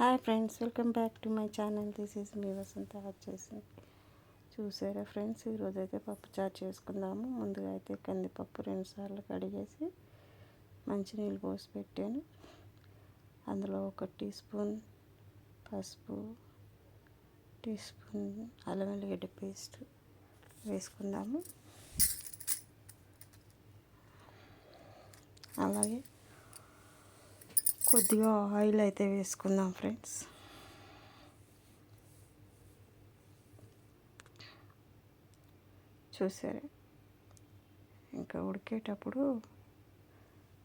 Hi friends welcome back to my channel this is me Vasantha వచ్చేసి చూసారా friends ఈరోజు అయితే పప్పు చారు చేసుకుందాము. ముందుగా అయితే కందిపప్పు రెండుసార్లు కడిగేసి మంచినీళ్ళు పోసి పెట్టాను. అందులో ఒక టీ స్పూన్ పసుపు టీ స్పూన్ అల్లం వెల్లిగడ్డ పేస్ట్ వేసుకుందాము. అలాగే కొద్దిగా ఆయిల్ అయితే వేసుకుందాం ఫ్రెండ్స్. చూసారా? ఇంకా ఉడికేటప్పుడు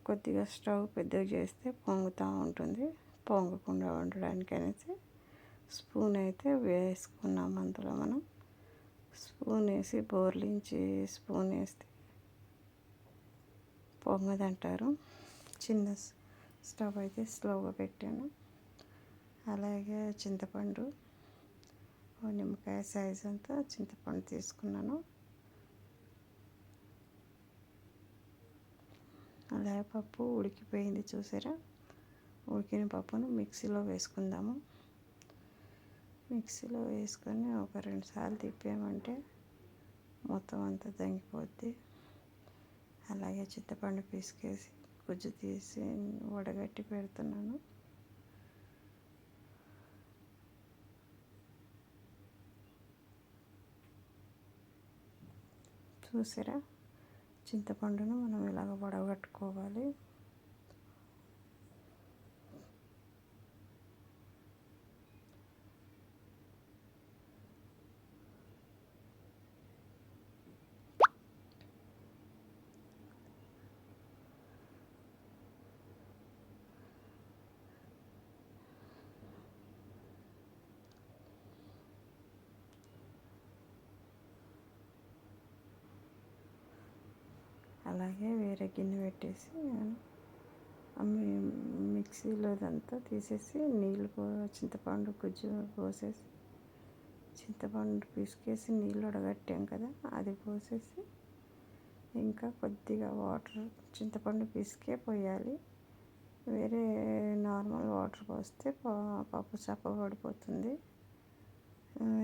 కొద్దిగా స్టవ్ పెద్దగా చేస్తే పొంగుతూ ఉంటుంది. పొంగకుండా ఉండడానికి అనేసి స్పూన్ అయితే వేసుకున్నాం అందులో మనం. స్పూన్ వేసి బోర్లించి స్పూన్ వేస్తే పొంగదంటారు. చిన్న స్టవ్ అయితే స్లోగా పెట్టాను. అలాగే చింతపండు నిమ్మకాయ సైజ్ అంతా చింతపండు తీసుకున్నాను. అలాగే పప్పు ఉడికిపోయింది చూసారా? ఉడికిన పప్పును మిక్సీలో వేసుకుందాము. మిక్సీలో వేసుకొని ఒక రెండు సార్లు తిప్పామంటే మొత్తం అంతా దంగిపోద్ది. అలాగే చింతపండు పీసుకేసి గుజ్జు తీసి వడగట్టి పెడుతున్నాను. చూసారా? చింతపండును మనం ఇలాగ వడగట్టుకోవాలి? అలాగే వేరే గిన్నె పెట్టేసి మిక్సీలో ఇదంతా తీసేసి నీళ్ళు చింతపండు గుజ్జు పోసేసి చింతపండు పిసికేసి నీళ్ళు ఉడగట్టాం కదా అది పోసేసి ఇంకా కొద్దిగా వాటర్ చింతపండు పిసికే పోయాలి. వేరే నార్మల్ వాటర్ పోస్తే పప్పు చప్ప పడిపోతుంది.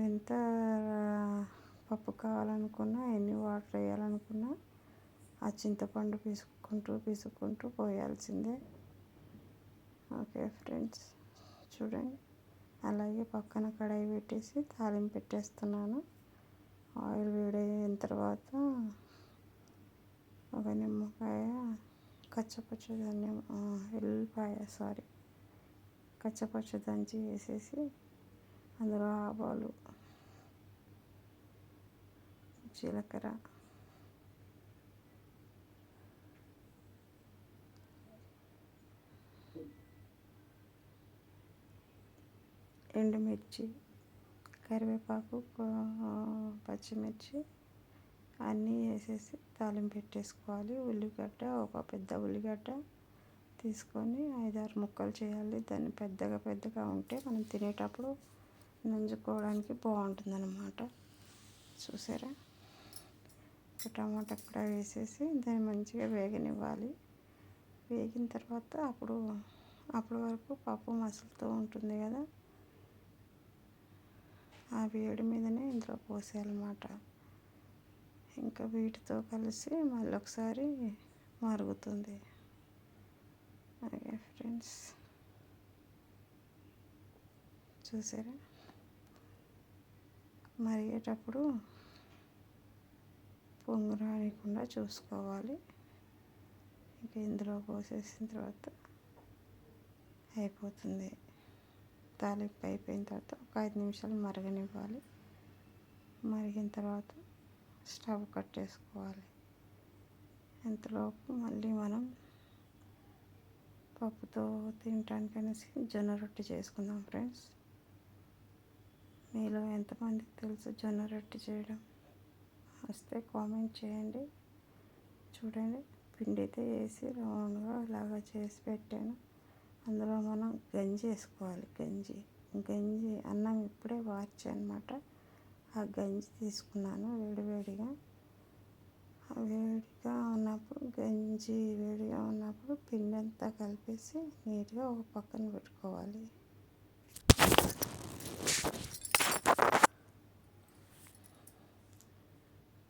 ఎంత పప్పు కావాలనుకున్నా ఎన్ని వాటర్ వేయాలనుకున్నా ఆ చింతపండు పీసుకుంటూ పీసుకుంటూ పోయాల్సిందే. ఓకే ఫ్రెండ్స్ చూడండి. అలాగే పక్కన కడాయి పెట్టేసి తాలింపు పెట్టేస్తున్నాను. ఆయిల్ వేడైన తర్వాత ఒక నిమ్మకాయ కచ్చపచ్చ ధన్యం ఎల్లిపాయ సారీ కచ్చపచ్చ దంచి వేసేసి అందులో ఆవాలు జీలకర్ర ఎండుమిర్చి కరివేపాకు పచ్చిమిర్చి అన్నీ వేసేసి తాలింపు పెట్టేసుకోవాలి. ఉల్లిగడ్డ ఒక పెద్ద ఉల్లిగడ్డ తీసుకొని ఐదారు ముక్కలు చేయాలి. దాన్ని పెద్దగా పెద్దగా ఉంటే మనం తినేటప్పుడు నంజుకోవడానికి బాగుంటుంది అన్నమాట చూసారా టమాటా కూడా వేసేసి దాన్ని మంచిగా వేగనివ్వాలి. వేగిన తర్వాత అప్పుడు అప్పటి వరకు పప్పు మసులుతూ ఉంటుంది కదా. ఆ వేడి మీదనే ఇందులో పోసేయాలన్నమాట. ఇంకా వీటితో కలిసి మళ్ళీ ఒకసారి మరుగుతుంది. అలాగే ఫ్రెండ్స్. చూసారా? మరిగేటప్పుడు పొంగు రానికుండా చూసుకోవాలి. ఇంకా ఇందులో పోసేసిన తర్వాత అయిపోతుంది. తాలింపు అయిపోయిన తర్వాత ఒక ఐదు నిమిషాలు మరగనివ్వాలి. మరిగిన తర్వాత స్టవ్ కట్టేసుకోవాలి ఇంతలోపు మళ్ళీ మనం పప్పుతో తినటానికి అనేసి జొన్న రొట్టె చేసుకుందాం ఫ్రెండ్స్. మీలో ఎంతమందికి తెలుసు జొన్న రొట్టె చేయడం? వస్తే కామెంట్ చేయండి. చూడండి పిండి అయితే వేసి రౌండ్గా ఇలాగా చేసి పెట్టాను. అందులో మనం గంజి వేసుకోవాలి గంజి. గంజి అన్నం ఇప్పుడే వార్చి అనమాట ఆ గంజి తీసుకున్నాను వేడివేడిగా వేడిగా ఉన్నప్పుడు గంజి వేడిగా ఉన్నప్పుడు పిండి అంతా కలిపేసి నీట్గా ఒక పక్కన పెట్టుకోవాలి.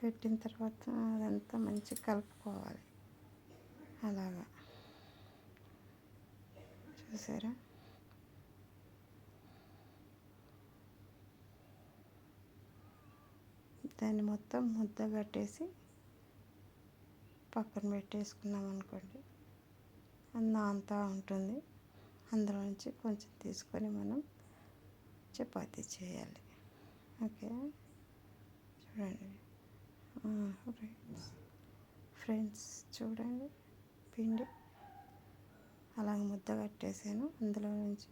పెట్టిన తర్వాత అదంతా మంచిగా కలుపుకోవాలి. అలాగా. చూసారా? దాన్ని మొత్తం ముద్ద కట్టేసి పక్కన పెట్టేసుకున్నాం అనుకోండి. అన్న అంతా ఉంటుంది. అందులో నుంచి కొంచెం తీసుకొని మనం చపాతీ చేయాలి. ఓకే? చూడండి. ఫ్రెండ్స్. ఫ్రెండ్స్ చూడండి. పిండి. అలాగే ముద్ద కట్టేసాను. అందులో నుంచి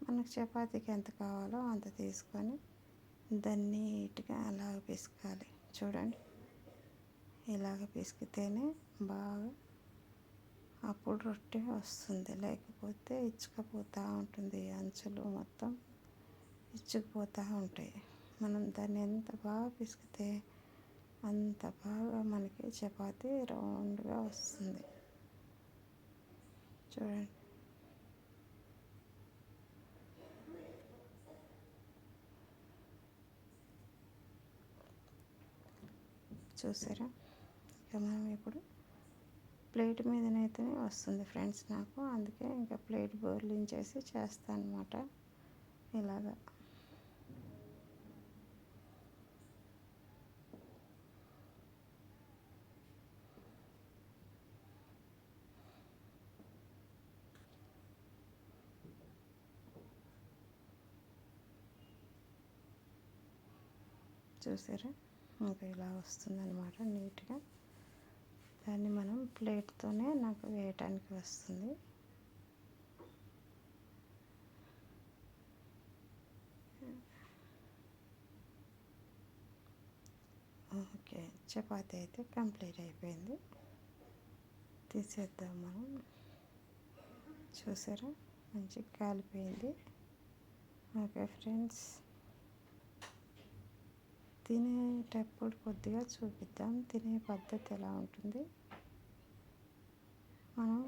మనకు చపాతీకి ఎంత కావాలో అంత తీసుకొని దాన్ని నీట్గా అలాగ పిసకాలి. చూడండి. ఇలాగ పిసికితేనే బాగా అప్పుడు రొట్టె వస్తుంది. లేకపోతే ఇచ్చుకపోతూ ఉంటుంది. అంచులు మొత్తం ఇచ్చుకుపోతూ ఉంటాయి. మనం దాన్ని ఎంత బాగా పిసికితే అంత బాగా మనకి చపాతి రౌండ్గా వస్తుంది. చూడండి చూసారా? ఇక మనం ఇప్పుడు ప్లేట్ మీదనైతేనే వస్తుంది ఫ్రెండ్స్ నాకు. అందుకే ఇంకా ప్లేట్ బోర్లించేసి చేస్తాను అనమాట ఇలాగా. చూసారా? ఇంకా ఇలా వస్తుందన్నమాట నీట్గా. దాన్ని మనం ప్లేట్తోనే నాకు వేయటానికి వస్తుంది. ఓకే చపాతీ అయితే కంప్లీట్ అయిపోయింది. తీసేద్దాం మనం. చూసారా? మంచిగా కాలిపోయింది. Okay friends. తినేటప్పుడు కొద్దిగా చూపిద్దాం. తినే పద్ధతి ఎలా ఉంటుంది? మనం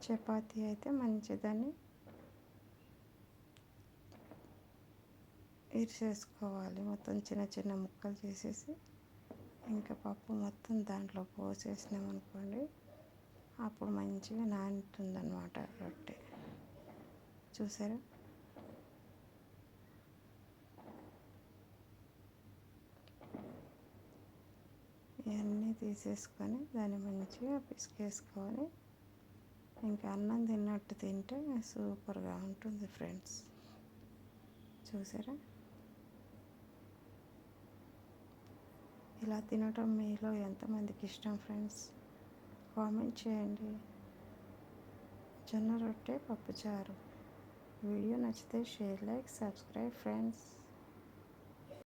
చపాతీ అయితే మంచిదని ఇరిసేసుకోవాలి మొత్తం చిన్న చిన్న ముక్కలు చేసేసి ఇంకా పప్పు మొత్తం దాంట్లో పోసేసినాం అనుకోండి అప్పుడు మంచిగా నానుతుందన్నమాట రొట్టె. చూసారా? ఇవన్నీ తీసేసుకొని దాన్ని మంచిగా పిసికేసుకొని ఇంకా అన్నం తిన్నట్టు తింటే సూపర్గా ఉంటుంది ఫ్రెండ్స్. చూసారా? ఇలా తినటం మీలో ఎంతమందికి ఇష్టం ఫ్రెండ్స్? కామెంట్ చేయండి. జొన్న రొట్టె పప్పుచారు. వీడియో నచ్చితే షేర్ లైక్ సబ్స్క్రైబ్ ఫ్రెండ్స్.